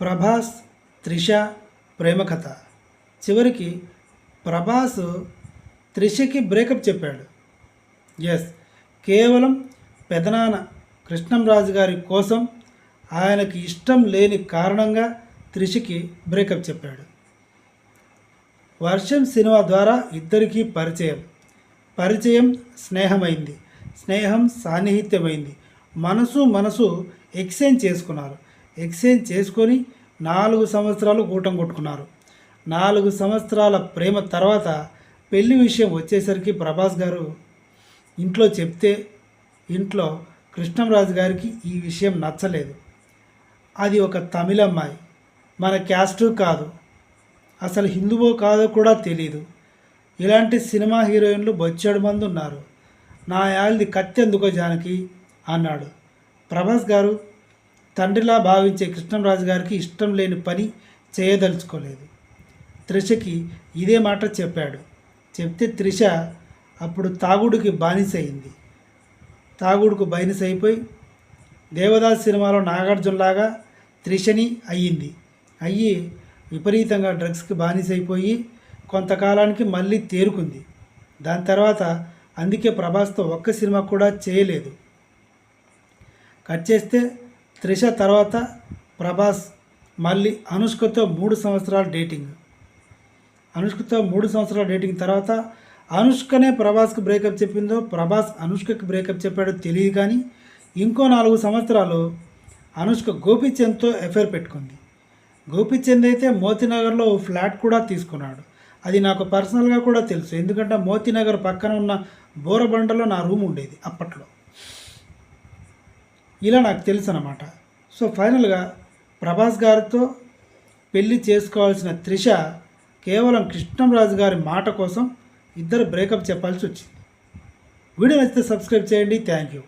ప్రభాస్ త్రిష ప్రేమ కథ. చివరికి ప్రభాస్ త్రిషకి బ్రేకప్ చెప్పాడు. ఎస్ కేవలం పెదనాన్న కృష్ణంరాజు గారి కోసం ఆయనకి ఇష్టం లేని కారణంగా త్రిషకి బ్రేకప్ చెప్పాడు. వర్షం సినిమా ద్వారా ఇద్దరికీ పరిచయం. పరిచయం స్నేహమైంది. స్నేహం సాన్నిహిత్యమైంది. మనసు మనసు ఎక్స్చేంజ్ చేసుకున్నారు. ఎక్స్చేంజ్ చేసుకొని నాలుగు సంవత్సరాలు కూటం కొట్టుకున్నారు. నాలుగు సంవత్సరాల ప్రేమ తర్వాత పెళ్ళి విషయం వచ్చేసరికి ప్రభాస్ గారు ఇంట్లో చెప్తే ఇంట్లో కృష్ణంరాజు గారికి ఈ విషయం నచ్చలేదు. అది ఒక తమిళ అమ్మాయి. మన క్యాస్టు కాదు. అసలు హిందువో కాదో కూడా తెలియదు ఇలాంటి సినిమా హీరోయిన్లు బొచ్చెడు మంది ఉన్నారు నా యాళ్ళది కత్తి ఎందుకో జానకి అన్నాడు. ప్రభాస్ గారు తండ్రిలా భావించే కృష్ణంరాజు గారికి ఇష్టం లేని పని చేయదలుచుకోలేదు. త్రిషకి ఇదే మాట చెప్పాడు. చెప్తే త్రిష అప్పుడు తాగుడుకి బానిసైంది తాగుడుకు బానిస అయిపోయి దేవదాస్ సినిమాలో నాగార్జునలాగా త్రిషని అయ్యింది. అయ్యి విపరీతంగా డ్రగ్స్కి బానిసైపోయి కొంతకాలానికి మళ్ళీ తేరుకుంది. దాని తర్వాత అందుకే ప్రభాస్తో ఒక్క సినిమా కూడా చేయలేదు. కట్ చేస్తే త్రిష తర్వాత ప్రభాస్ మళ్ళీ అనుష్కతో మూడు సంవత్సరాల డేటింగ్. అనుష్కతో మూడు సంవత్సరాల డేటింగ్ తర్వాత అనుష్కనే ప్రభాస్కి బ్రేకప్ చెప్పిందో ప్రభాస్ అనుష్కకి బ్రేకప్ చెప్పాడో తెలియదు కానీ ఇంకో నాలుగు సంవత్సరాలు అనుష్క గోపీచంద్తో ఎఫైర్ పెట్టుకుంది. గోపీచంద్ అయితే మోతీనగర్లో ఓ ఫ్లాట్ కూడా తీసుకున్నాడు. అది నాకు పర్సనల్గా కూడా తెలుసు. ఎందుకంటే మోతీనగర్ పక్కన ఉన్న బోరబండలో నా రూమ్ ఉండేది అప్పట్లో. ఇలా నాకు తెలుసు అన్నమాట సో ఫైనల్గా ప్రభాస్ గారితో పెళ్ళి చేసుకోవాల్సిన త్రిష కేవలం కృష్ణంరాజు గారి మాట కోసం ఇద్దరు బ్రేకప్ చెప్పాల్సి వచ్చింది. వీడియో నచ్చితే సబ్స్క్రైబ్ చేయండి. Thank you.